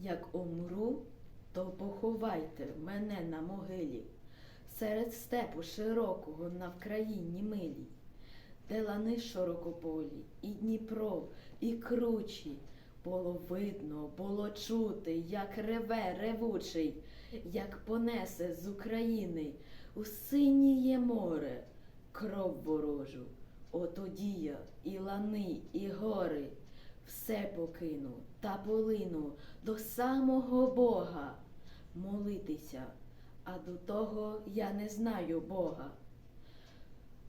Як умру, то поховайте мене на могилі, серед степу широкого на Вкраїні милій, де лани широкополі, і Дніпро, і кручі. Було видно, було чути, як реве ревучий, як понесе з України у синіє море кров ворожу. Отоді я і лани, і гори все покину та полину до самого Бога молитися, а до того я не знаю Бога.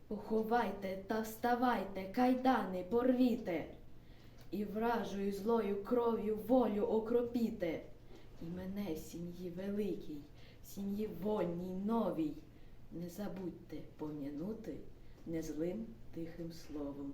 Поховайте та вставайте, кайдани порвіте, і вражою злою кров'ю волю окропіте, і мене, сім'ї великій, сім'ї вольній новій, не забудьте пом'янути незлим тихим словом.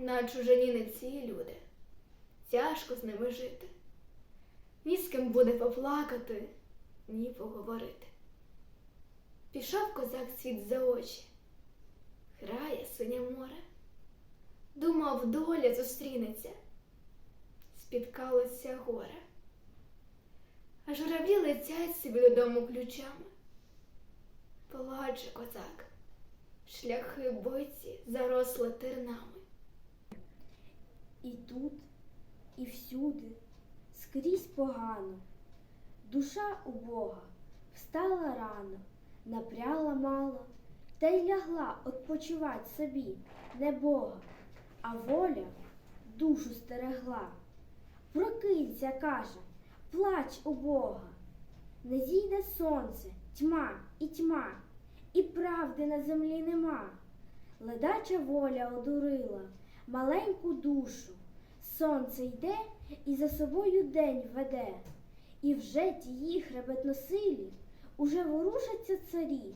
На чужині не ці люди, тяжко з ними жити. Ні з ким буде поплакати, ні поговорити. Пішов козак світ за очі, грає синє море, думав, доля зустрінеться, спіткалося горе. А журавлі летять собі додому ключами. Плаче козак, шляхи бойці заросли тернами. І тут, і всюди, скрізь погано. Душа у Бога встала рано, напряла мало, та й лягла odpoчивать собі, не Бога, а воля душу стерегла. Прокинься, каже, плач у Бога. Не зійде сонце, тьма і тьма, і правди на землі нема. Ледача воля одурила маленьку душу. Сонце йде і за собою день веде, і вже тії хребетносилі уже ворушаться царі,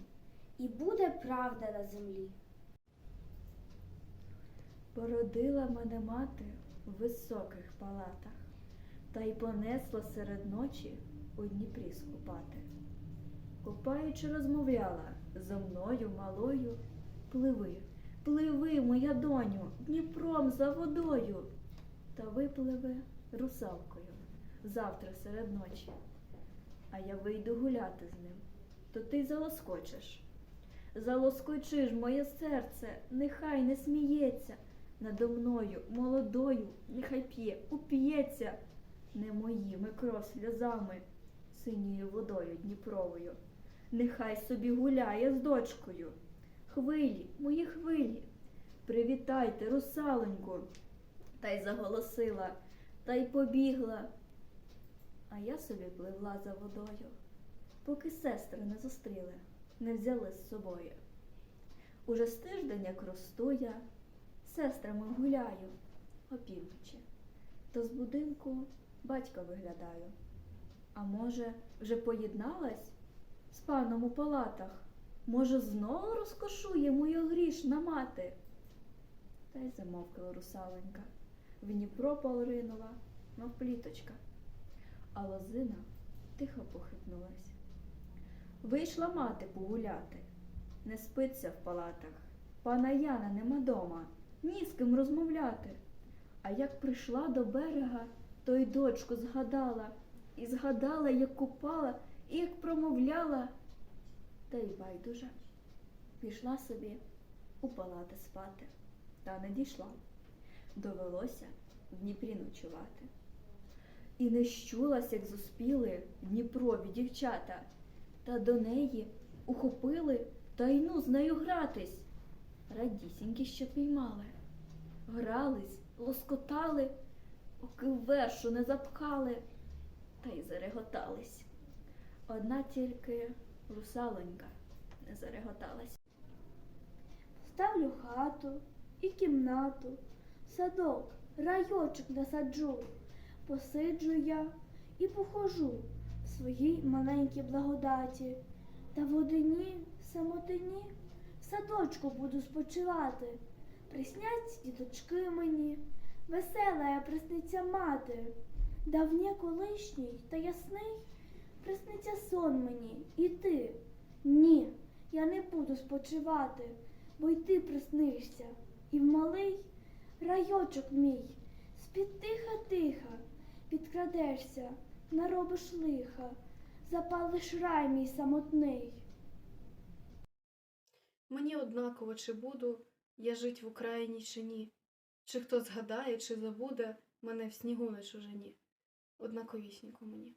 і буде правда на землі. Породила мене мати в високих палатах, та й понесла серед ночі у Дніпрі скупати. Купаючи, розмовляла зо мною малою, пливи, пливи, моя доню, Дніпром за водою, та випливе русалкою завтра серед ночі. А я вийду гуляти з ним, то ти залоскочиш. Залоскочиш моє серце, нехай не сміється надо мною, молодою, нехай п'є, уп'ється не моїми кров сльозами, синьою водою Дніпровою. Нехай собі гуляє з дочкою. Хвилі, мої хвилі, привітайте, русалоньку. Та й заголосила, та й побігла. А я собі пливла за водою, поки сестри не зустріли, не взяли з собою. Уже з тиждень, як росту я, сестрами гуляю опівночі, то з будинку батька виглядаю. А може, вже поєдналась з паном у палатах? Може, знову розкошує мою грішна мати? Та й замовкла русаленька. В Дніпро полринула, мов пліточка, а лозина тихо похитнулась. Вийшла мати погуляти, не спиться в палатах. Пана Яна нема дома, ні з ким розмовляти. А як прийшла до берега, то й дочку згадала, і згадала, як купала, і як промовляла, та й байдуже. Пішла собі у палати спати, та не дійшла. Довелося в Дніпрі ночувати. І не щулась, як зуспіли Дніпрові дівчата, та до неї ухопили та й ну з нею гратись. Радісінькі, що піймали. Грались, лоскотали, поки вершу не запхали, та й зареготались. Одна тільки русалонька не зареготалась. Ставлю хату і кімнату, садок райочок насаджу, посиджу я і похожу в своїй маленькій благодаті, та в одині самотині в садочку буду спочивати. Приснять діточки мені, весела я присниться мати, давнє колишній та ясний, присниться сон мені, і ти. Ні, я не буду спочивати, бо й ти приснишся, і в малий райочок мій, з-під тиха-тиха, підкрадешся, наробиш лиха, запалиш рай мій самотний. Мені однаково, чи буду я жить в Україні чи ні, чи хто згадає, чи забуде мене в снігу на чужині. Однаковісінько мені.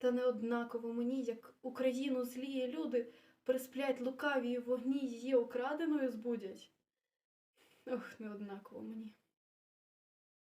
та неоднаково мені, як Україну злії люди присплять лукаві вогні її окраденою збудять. Ох, неоднаково мені.